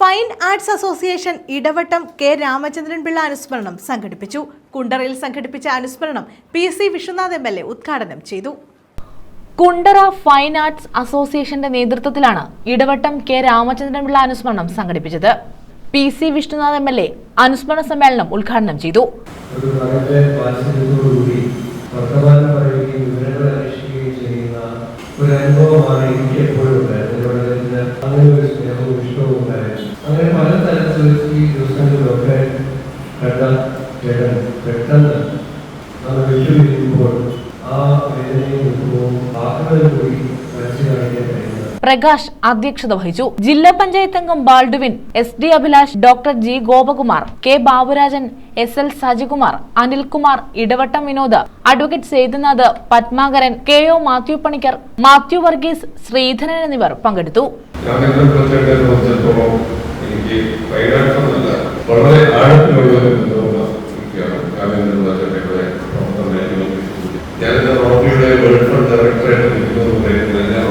Fine arts association Edavattom K Ramachandran Pillai അനുസ്മരണം സംഘടിപ്പിച്ചു. കുണ്ടറയിൽ സംഘടിപ്പിച്ച അനുസ്മരണം P C Vishwanath M L A ഉദ്ഘാടനം ചെയ്തു. കുണ്ടറ ഫൈൻ ആർട്സ് അസോസിയേഷന്റെ നേതൃത്വത്തിലാണ് ഇടവട്ടം കെ രാമചന്ദ്രൻ പിള്ള അനുസ്മരണം സംഘടിപ്പിച്ചത്. P C Vishnunath M L A അനുസ്മരണ സമ്മേളനം ഉദ്ഘാടനം ചെയ്തു. ഒരു ഈ ദിവസങ്ങളിലൊക്കെ കണ്ട പെട്ടെന്ന് നമ്മൾ വിട്ടുപിരിക്കുമ്പോൾ ആ വേദനയിൽ പ്രകാശ് അധ്യക്ഷത വഹിച്ചു. ജില്ലാ പഞ്ചായത്ത് അംഗം Baldwin S D Abhilash doctor G Gopakumar K Baburajan S L Sajikumar Anilkumar Edavattom Vinod advocate Sethunath Padmakaran K O Mathew Panicker Mathew Varghese Sreedharan എന്നിവർ പങ്കെടുത്തു. എനിക്ക് വൈരാഗ്യമല്ല വളരെ ആഴത്തിലുള്ള ഒരു ബന്ധമുള്ള വ്യക്തിയാണ് പ്രസിഡന്റിന്റെ പ്രവർത്തനങ്ങൾ ഞാനെന്റെ റോട്ടറിയുടെ വേൾഡ് ഫണ്ട് ഡയറക്ടറായിട്ട് നിൽക്കുന്നത് പറയുന്നത് ഞാൻ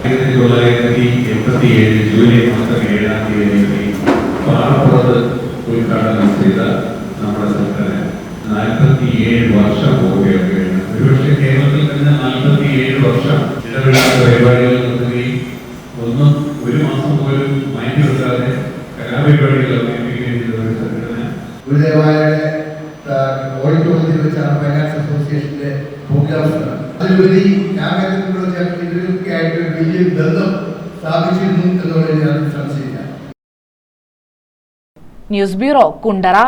ആയിരത്തി തൊള്ളായിരത്തി എൺപത്തി ഏഴ് ജൂലൈ മാസം ഏഴാം തീയതി പാറപ്പുറത്ത് ഉദ്ഘാടനം ചെയ്ത നമ്മുടെ സംഘടന നാൽപ്പത്തി ഏഴ് വർഷം പോവുകയാണ് ഒരുപക്ഷെ കേരളത്തിൽ നിന്ന് നാൽപ്പത്തി ഏഴ് വർഷം ഇടപെടാത്ത പരിപാടികൾ നടത്തുകയും മാസം പോലും മാറ്റി വെക്കാതെ കലാപരിപാടികൾ ഒരു സംഘടന. ഗുരുദേവാലയുടെ ഓഡിറ്റോറിയത്തിൽ വെച്ചാണ് ഫൈനാൻസ് അസോസിയേഷന്റെ പ്രോഗ്രാംസ് അതിലുപരി രാമേന്ദ്രനോട് ചേർന്ന് ഇതിലൊക്കെ ആയിട്ട് ഒരു വലിയ ബന്ധം സ്ഥാപിച്ചിരുന്നു എന്നുള്ളത് ഞാൻ സംശയിക്കാം. News bureau Kundara.